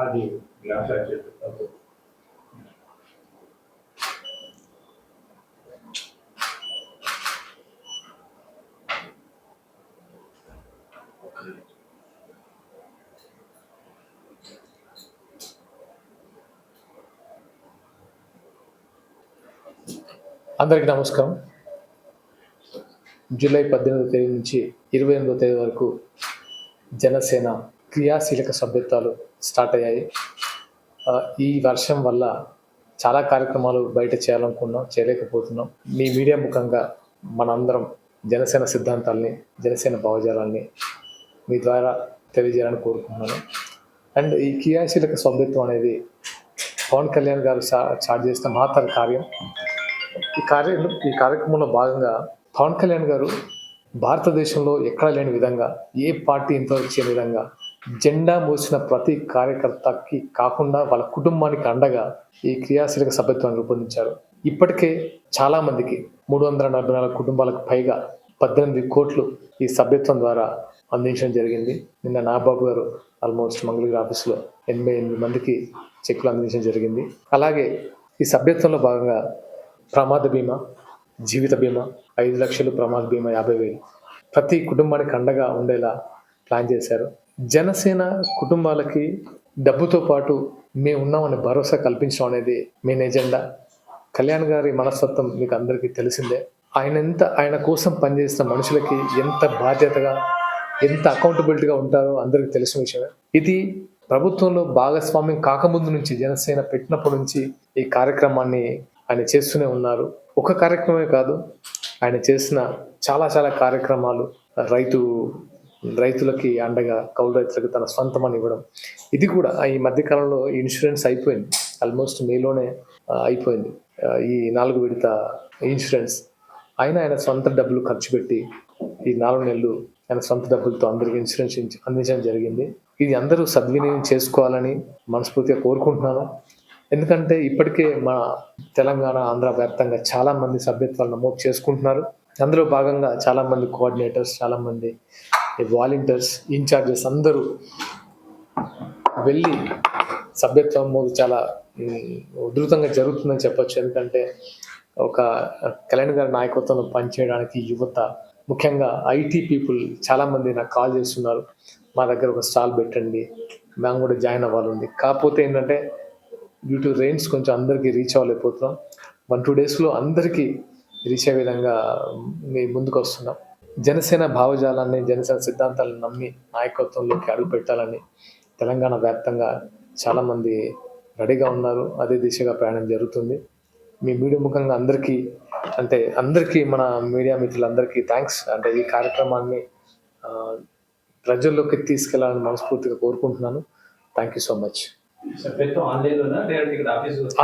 అది గ్లాస్ చెప్పి అందరికీ నమస్కారం. జూలై పద్దెనిమిదో తేదీ నుంచి ఇరవై ఎనిమిదో తేదీ వరకు జనసేన క్రియాశీలక సభ్యత్వాలు స్టార్ట్ అయ్యాయి. ఈ వర్షం వల్ల చాలా కార్యక్రమాలు బయట చేయాలనుకున్నాం చేయలేకపోతున్నాం. మీ మీడియా ముఖంగా మనందరం జనసేన సిద్ధాంతాల్ని జనసేన భావజాలాల్ని మీ ద్వారా తెలియజేయాలని కోరుకుంటున్నాను. అండ్ ఈ క్రియాశీలక సభ్యత్వం అనేది పవన్ కళ్యాణ్ గారు చా స్టార్ట్ చేసిన మహత్తర కార్యం. ఈ కార్యం ఈ కార్యక్రమంలో భాగంగా పవన్ కళ్యాణ్ గారు భారతదేశంలో ఎక్కడ లేని విధంగా ఏ పార్టీ ఇంతవరకు చేయని విధంగా జెండా మోసిన ప్రతి కార్యకర్తకి కాకుండా వాళ్ళ కుటుంబానికి అండగా ఈ క్రియాశీలక సభ్యత్వాన్ని రూపొందించారు. ఇప్పటికే చాలా మందికి మూడు వందల నలభై నాలుగు కుటుంబాలకు పైగా పద్దెనిమిది కోట్లు ఈ సభ్యత్వం ద్వారా అందించడం జరిగింది. నిన్న నాబాబు గారు ఆల్మోస్ట్ మంగళగిరి ఆఫీస్లో ఎనభై ఎనిమిది మందికి చెక్కులు అందించడం జరిగింది. అలాగే ఈ సభ్యత్వంలో భాగంగా ప్రమాద బీమా జీవిత బీమా ఐదు లక్షలు ప్రమాద బీమా యాభై వేలు. ప్రతి కుటుంబానికి అండగా ఉండేలా ప్లాన్ చేశారు. జనసేన కుటుంబాలకి డబ్బుతో పాటు మేము ఉన్నామని భరోసా కల్పించడం అనేది మెయిన్ ఎజెండా. కళ్యాణ్ గారి మనస్తత్వం మీకు అందరికీ తెలిసిందే. ఆయన ఎంత ఆయన కోసం పనిచేసిన మనుషులకి ఎంత బాధ్యతగా ఎంత అకౌంటబిలిటీగా ఉంటారో అందరికీ తెలిసిన విషయమే. ఇది ప్రభుత్వంలో భాగస్వామ్యం కాకముందు నుంచి జనసేన పెట్టినప్పటి నుంచి ఈ కార్యక్రమాన్ని ఆయన చేస్తూనే ఉన్నారు. ఒక కార్యక్రమమే కాదు ఆయన చేసిన చాలా చాలా కార్యక్రమాలు రైతు రైతులకి అండగా కౌలు రైతులకు తన సొంతమని ఇవ్వడం. ఇది కూడా ఈ మధ్యకాలంలో ఇన్సూరెన్స్ అయిపోయింది. ఆల్మోస్ట్ మేలోనే అయిపోయింది. ఈ నాలుగు విడత ఇన్సూరెన్స్. అయినా ఆయన సొంత డబ్బులు ఖర్చు పెట్టి ఈ నాలుగు నెలలు ఆయన సొంత డబ్బులతో అందరికీ ఇన్సూరెన్స్ అందించడం జరిగింది. ఇది అందరూ సద్వినియోగం చేసుకోవాలని మనస్ఫూర్తిగా కోరుకుంటున్నాను. ఎందుకంటే ఇప్పటికే మన తెలంగాణ ఆంధ్ర వ్యాప్తంగా చాలా మంది సభ్యత్వాలు నమోదు చేసుకుంటున్నారు. అందులో భాగంగా చాలా మంది కోఆర్డినేటర్స్ చాలా మంది వాలంటీర్స్ ఇన్ఛార్జెస్ అందరూ వెళ్ళి సభ్యత్వం నమోదు చాలా ఉధృతంగా జరుగుతుందని చెప్పొచ్చు. ఎందుకంటే ఒక కళ్యాణ్ గారి నాయకత్వంలో పనిచేయడానికి యువత ముఖ్యంగా ఐటీ పీపుల్ చాలా మంది నాకు కాల్ చేస్తున్నారు. మా దగ్గర ఒక స్టాల్ పెట్టండి. మేము కూడా జాయిన్ అవ్వాలండి. కాకపోతే ఏంటంటే డ్యూ టు రెయిన్స్ కొంచెం అందరికీ రీచ్ అవ్వలేకపోతున్నాం. వన్ టూ డేస్లో అందరికీ రీచ్ అయ్యే విధంగా మీ ముందుకు వస్తున్నాం. జనసేన భావజాలాన్ని జనసేన సిద్ధాంతాలను నమ్మి నాయకత్వంలోకి అడుగు పెట్టాలని తెలంగాణ వ్యాప్తంగా చాలామంది రెడీగా ఉన్నారు. అదే దిశగా ప్రయాణం జరుగుతుంది. మీ మీడియా ముఖంగా అందరికీ అంటే అందరికీ మన మీడియా మిత్రులందరికీ థ్యాంక్స్ అంటే ఈ కార్యక్రమాన్ని ప్రజల్లోకి తీసుకెళ్ళాలని మనస్ఫూర్తిగా కోరుకుంటున్నాను. Thank you so much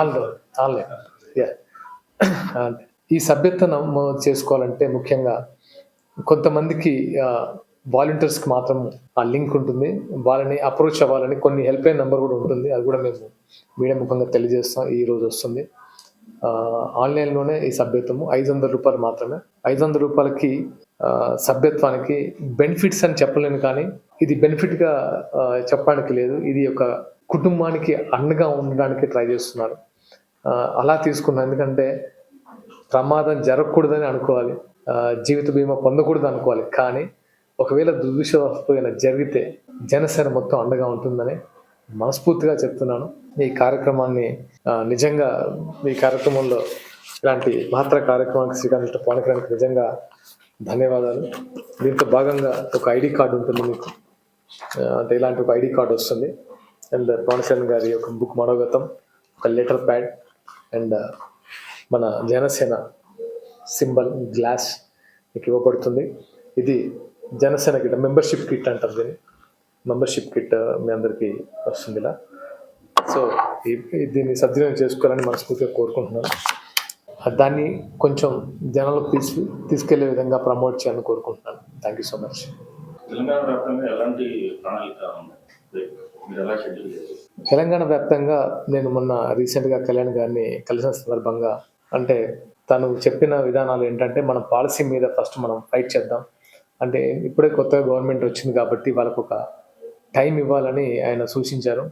online online yeah ఈ సభ్యత్వం చేసుకోవాలంటే ముఖ్యంగా కొంతమందికి వాలంటీర్స్కి మాత్రం ఆ లింక్ ఉంటుంది. వాళ్ళని అప్రోచ్ అవ్వాలని కొన్ని హెల్ప్ లైన్ నెంబర్ కూడా ఉంటుంది. అది కూడా మేము మీడియా ముఖంగా తెలియజేస్తాం. ఈ రోజు వస్తుంది. ఆన్లైన్లోనే ఈ సభ్యత్వము. ఐదు వందల రూపాయలు మాత్రమే. ఐదు వందల రూపాయలకి సభ్యత్వానికి బెనిఫిట్స్ అని చెప్పలేను కానీ ఇది బెనిఫిట్గా చెప్పడానికి లేదు. ఇది ఒక కుటుంబానికి అండగా ఉండడానికి ట్రై చేస్తున్నారు. అలా తీసుకున్నాను. ఎందుకంటే ప్రమాదం జరగకూడదని అనుకోవాలి. జీవిత బీమా పొందకూడదు అనుకోవాలి. కానీ ఒకవేళ దుర్విషవస్తు అయినా జరిగితే జనసేన మొత్తం అండగా ఉంటుందని మనస్ఫూర్తిగా చెప్తున్నాను. ఈ కార్యక్రమాన్ని నిజంగా ఈ కార్యక్రమంలో ఇలాంటి మహత్తర కార్యక్రమానికి శ్రీకాంత్ పవన్ నిజంగా ధన్యవాదాలు. దీంతో భాగంగా ఒక ఐడి కార్డు ఉంటుంది మీకు. అంటే ఇలాంటి ఒక ఐడి కార్డు వస్తుంది. అండ్ పవన్ గారి ఒక బుక్ మనోగతం ఒక లెటర్ ప్యాడ్ అండ్ uh, మన జనసేన సింబల్ గ్లాస్ మీకు ఇవ్వబడుతుంది. ఇది జనసేన కిట్ మెంబర్షిప్ కిట్ అంటారు దీన్ని. మెంబర్షిప్ కిట్ uh, మీ అందరికీ వస్తుంది ఇలా. సో ఈ- దీన్ని సద్వినియోగం చేసుకోవాలని మనస్ఫూర్తిగా కోరుకుంటున్నాను. దాన్ని కొంచెం జనాలకు తీసి తీసుకెళ్ళే విధంగా ప్రమోట్ చేయాలని కోరుకుంటున్నాను. Thank you so much Telangana ఎలాంటి ప్రణాళిక తెలంగాణ వ్యాప్తంగా నేను మొన్న రీసెంట్గా కళ్యాణ్ గారిని కలిసిన సందర్భంగా అంటే తను చెప్పిన విధానాలు ఏంటంటే మనం పాలసీ మీద ఫస్ట్ మనం ఫైట్ చేద్దాం. అంటే ఇప్పుడే కొత్తగా గవర్నమెంట్ వచ్చింది కాబట్టి వాళ్ళకు ఒక టైం ఇవ్వాలని ఆయన సూచించారు.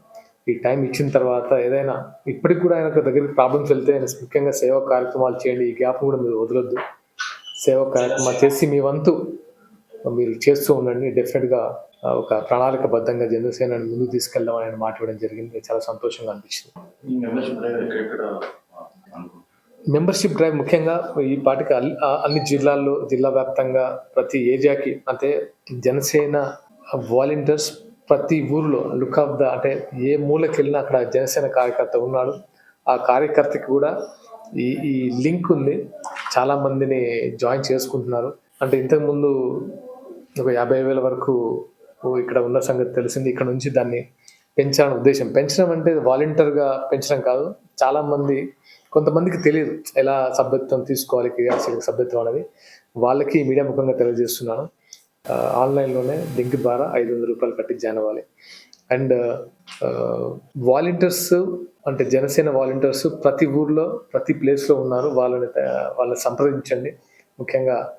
ఈ టైం ఇచ్చిన తర్వాత ఏదైనా ఇప్పటికి కూడా ఆయనకు దగ్గరికి ప్రాబ్లమ్స్ వెళ్తే ఆయన ముఖ్యంగా సేవా కార్యక్రమాలు చేయండి ఈ గ్యాప్ కూడా మీరు వదలొద్దు. సేవా కార్యక్రమాలు చేసి మీ వంతు మీరు చేస్తూ ఉండండి. డెఫినెట్గా ఒక ప్రణాళికబద్ధంగా జనసేనని ముందుకు తీసుకెళ్దామని ఆయన మాట్లాడడం జరిగింది. చాలా సంతోషంగా అనిపించింది. మెంబర్షిప్ డ్రైవ్ ముఖ్యంగా ఈ పాటికి అన్ని జిల్లాల్లో జిల్లా వ్యాప్తంగా ప్రతి ఏరియాకి అంటే జనసేన వాలంటీర్స్ ప్రతి ఊరిలో లుక్ ఆఫ్ ద అంటే ఏ మూలకి వెళ్ళినా అక్కడ జనసేన కార్యకర్త ఉన్నాడు. ఆ కార్యకర్తకి కూడా ఈ ఈ లింక్ ఉంది. చాలా మందిని జాయిన్ చేసుకుంటున్నారు. అంటే ఇంతకుముందు ఒక యాభై వేల వరకు ఓ ఇక్కడ ఉన్న సంగతి తెలిసింది. ఇక్కడ నుంచి దాన్ని పెంచాలని ఉద్దేశం. పెంచడం అంటే వాలంటీర్గా పెంచడం కాదు. చాలామంది కొంతమందికి తెలియదు ఎలా సభ్యత్వం తీసుకోవాలి క్రియాశీలక సభ్యత్వం అనేది. వాళ్ళకి మీడియా ముఖంగా తెలియజేస్తున్నాను. ఆన్లైన్లోనే లింక్ ద్వారా ఐదు వందల రూపాయలు కట్టి జాయిన్ అవ్వాలి. అండ్ వాలంటీర్స్ అంటే జనసేన వాలంటీర్స్ ప్రతి ఊర్లో ప్రతి ప్లేస్లో ఉన్నారు. వాళ్ళని వాళ్ళని సంప్రదించండి. ముఖ్యంగా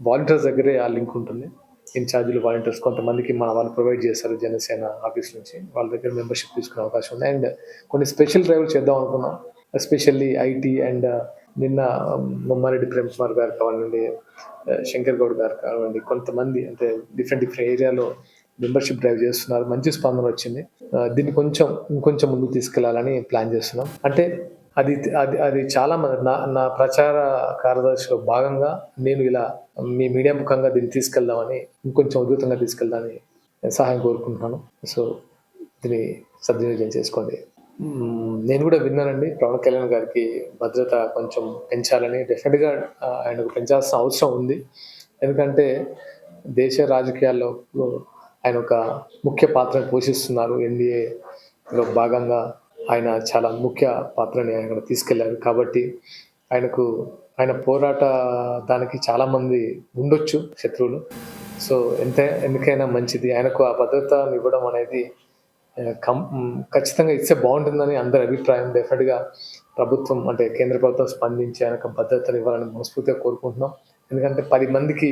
వాలంటీర్స్ దగ్గరే ఆ లింక్ ఉంటుంది. ఇన్ఛార్జీలు వాలంటీర్స్ కొంతమందికి మా వాళ్ళు ప్రొవైడ్ చేస్తారు జనసేన ఆఫీస్ నుంచి. వాళ్ళ దగ్గర మెంబర్షిప్ తీసుకునే అవకాశం ఉంది. అండ్ కొన్ని స్పెషల్ డ్రైవ్లు చేద్దాం అనుకున్నాం. ఎస్పెషల్లీ ఐటీ అండ్ నిన్న మమ్మారెడ్డి ప్రేమ్ కుమార్ గారు కావాలండి శంకర్ గౌడ్ గారు కావాలండి కొంతమంది అంటే డిఫరెంట్ డిఫరెంట్ ఏరియాలో మెంబర్షిప్ డ్రైవ్ చేస్తున్నారు. మంచి స్పందన వచ్చింది. దీన్ని కొంచెం ఇంకొంచెం ముందుకు తీసుకెళ్ళాలని ప్లాన్ చేస్తున్నాం. అంటే అది అది అది చాలా మంది నా నా ప్రచార కార్యదర్శిలో భాగంగా నేను ఇలా మీ మీడియా ముఖంగా దీన్ని తీసుకెళ్దామని ఇంకొంచెం ఉధృతంగా తీసుకెళ్దామని సహాయం కోరుకుంటున్నాను. సో దీన్ని సద్వినియోగం చేసుకోండి. నేను కూడా విన్నానండి పవన్ కళ్యాణ్ గారికి భద్రత కొంచెం పెంచాలని. డెఫినెట్గా ఆయనకు పెంచాల్సిన అవసరం ఉంది. ఎందుకంటే దేశ రాజకీయాల్లో ఆయన ఒక ముఖ్య పాత్రను పోషిస్తున్నారు. ఎన్డీఏలో భాగంగా ఆయన చాలా ముఖ్య పాత్రని ఆయన తీసుకెళ్ళారు. కాబట్టి ఆయనకు ఆయన పోరాట దానికి చాలామంది ఉండొచ్చు శత్రువులు. సో ఎంత ఎందుకైనా మంచిది. ఆయనకు ఆ భద్రతను ఇవ్వడం అనేది కం ఖచ్చితంగా ఇస్తే బాగుంటుందని అందరి అభిప్రాయం. డెఫినెట్గా ప్రభుత్వం అంటే కేంద్ర ప్రభుత్వం స్పందించి ఆయనకు భద్రతను ఇవ్వాలని మనస్ఫూర్తిగా కోరుకుంటున్నాం. ఎందుకంటే పది మందికి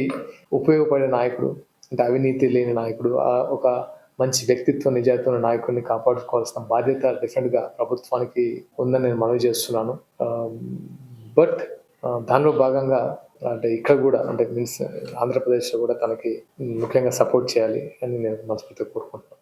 ఉపయోగపడే నాయకుడు అంటే అవినీతి లేని నాయకుడు ఆ ఒక మంచి వ్యక్తిత్వ నిజాయితీ ఉన్న నాయకుడిని కాపాడుకోవాల్సిన బాధ్యత డెఫినెట్గా ప్రభుత్వానికి ఉందని నేను మనవి చేస్తున్నాను. Um, బట్ uh, దానిలో భాగంగా అంటే ఇక్కడ కూడా అంటే మీన్స్ ఆంధ్రప్రదేశ్లో కూడా తనకి ముఖ్యంగా సపోర్ట్ చేయాలి అని నేను మనస్ఫూర్తిగా కోరుకుంటున్నాను.